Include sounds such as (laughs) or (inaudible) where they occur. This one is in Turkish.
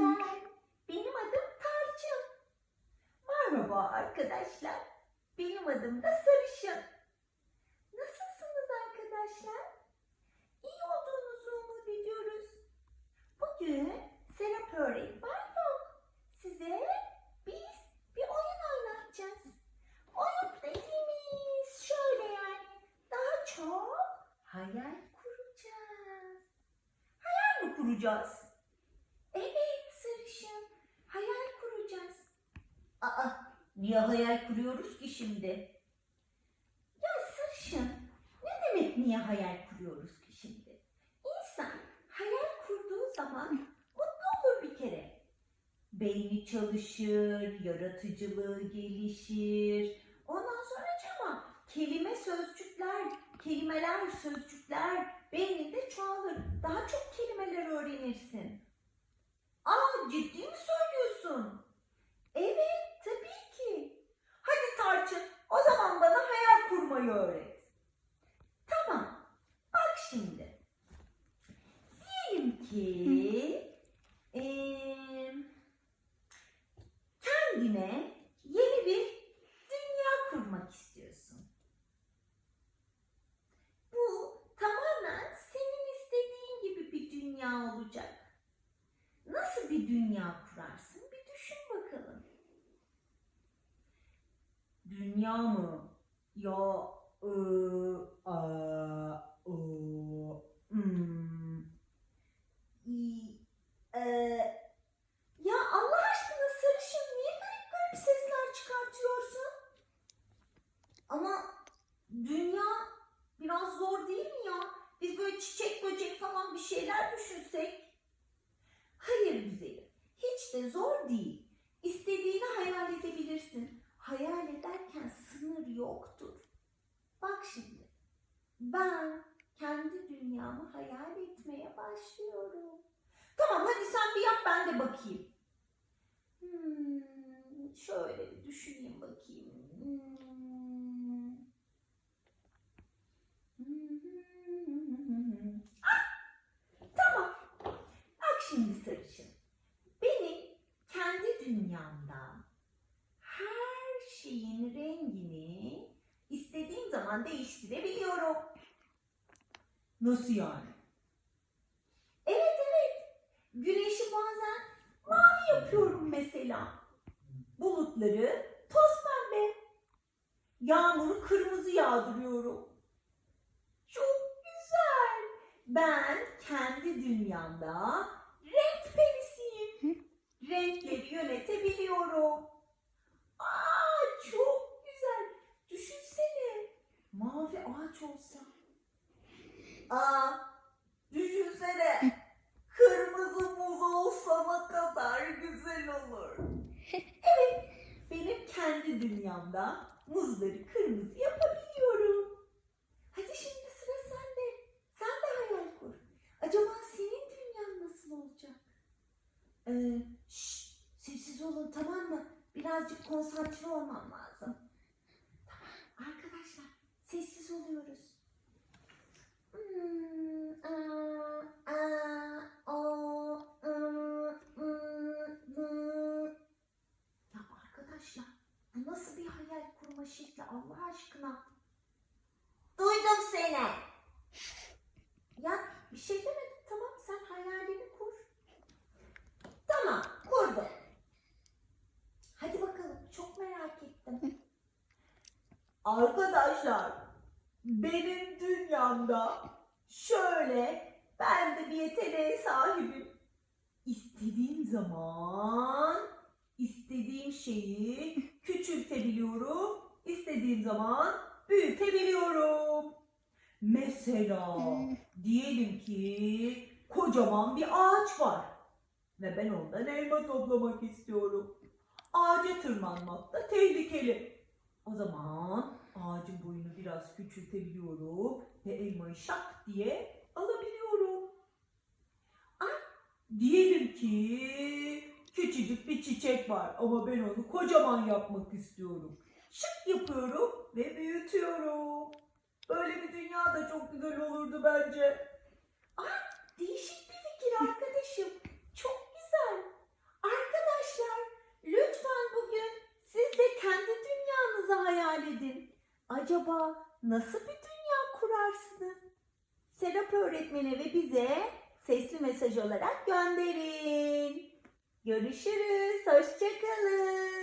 arkadaşlar. Benim adım Tarçın. Merhaba arkadaşlar. Benim adım da Sarışın. Nasılsınız arkadaşlar? İyi olduğunuzu umut ediyoruz. Bugün Serap öğretmen yok. Size biz bir oyun oynatacağız. Oyun dediğimiz şöyle yani daha çok hayal kuracağız. Hayal mi kuracağız? Evet sarışın. Hayal kuracağız. Aa, niye hayal kuruyoruz ki şimdi? Ya sarışın, ne demek niye hayal kuruyoruz ki şimdi? İnsan hayal kurduğu zaman mutlu olur bir kere. Beyni çalışır, yaratıcılığı gelişir. Ondan sonra ama kelime sözcükler, kelimeler, sözcükler beyninde çoğalır. Daha çok kelimeler öğrenirsin. Aa ciddi mi söylüyorsun? Evet tabii ki. Hadi Tarçın o zaman bana hayal kurmayı öğret. Tamam bak şimdi. Diyelim ki eee, kendine yeni bir dünya kurmak istiyorsun. Bu tamamen senin istediğin gibi bir dünya olacak. Bir dünya kurarsın? Bir düşün bakalım. Dünya mı? Ya ı a o hmm. i e ya Allah aşkına sarışın niye garip garip sesler çıkartıyorsun? Ama dünya biraz zor değil mi ya? Biz böyle çiçek böcek falan bir şeyler düşünsek. De zor değil. İstediğini hayal edebilirsin. Hayal ederken sınır yoktur. Bak şimdi. Ben kendi dünyamı hayal etmeye başlıyorum. Tamam hadi sen bir yap ben de bakayım. Hmm, şöyle düşüneyim bakayım. Hmm. Ah! Tamam. Bak şimdi sarışın. Benim kendi dünyamda her şeyin rengini istediğim zaman değiştirebiliyorum. Nasıl yani? Evet evet. Güneşi bazen mavi yapıyorum mesela. Bulutları toz pembe. Yağmuru kırmızı yağdırıyorum. Çok güzel. Ben kendi dünyamda renk perisiyim. Renkleri yönetebiliyorum. Aa çok güzel. Düşünsene. Mavi ağaç olsa. Aa düşünsene. Kırmızı muz olsa ne kadar güzel olur. (laughs) Evet. Benim kendi dünyamda muzları kırmızı yapabiliyorum. Hadi şimdi sıra sende. Sen de hayal kur. Acaba senin dünyan nasıl olacak? Ee, şşş, sessiz olun tamam mı? Birazcık konsantre olmam lazım. Tamam arkadaşlar sessiz oluyoruz. Hmm, aa, aa, o, ı, ı, ı. Ya arkadaşlar bu nasıl bir hayal kurma şekli Allah aşkına? Duydum seni. Ya bir şey demedim tamam sen hayalini kur. Tamam kurdum. Hadi bakalım çok merak ettim. Arkadaşlar benim dünyamda şöyle ben de bir yeteneğe sahibim. İstediğim zaman istediğim şeyi küçültebiliyorum. İstediğim zaman büyütebiliyorum. Mesela diyelim ki kocaman bir ağaç var ve ben ondan elma toplamak istiyorum. Ağaca tırmanmak da tehlikeli. O zaman ağacın boyunu biraz küçültebiliyorum ve elmayı şak diye alabiliyorum. Ah, diyelim ki Küçücük bir çiçek var ama ben onu kocaman yapmak istiyorum. Şık yapıyorum ve büyütüyorum. Böyle bir dünya da çok güzel olurdu bence. Ah, değişik bir fikir arkadaşım. Çok güzel. Arkadaşlar, lütfen bugün siz de kendi dünyanızı hayal edin. Acaba nasıl bir dünya kurarsınız? Serap öğretmene ve bize sesli mesaj olarak gönderin. Görüşürüz. Hoşçakalın.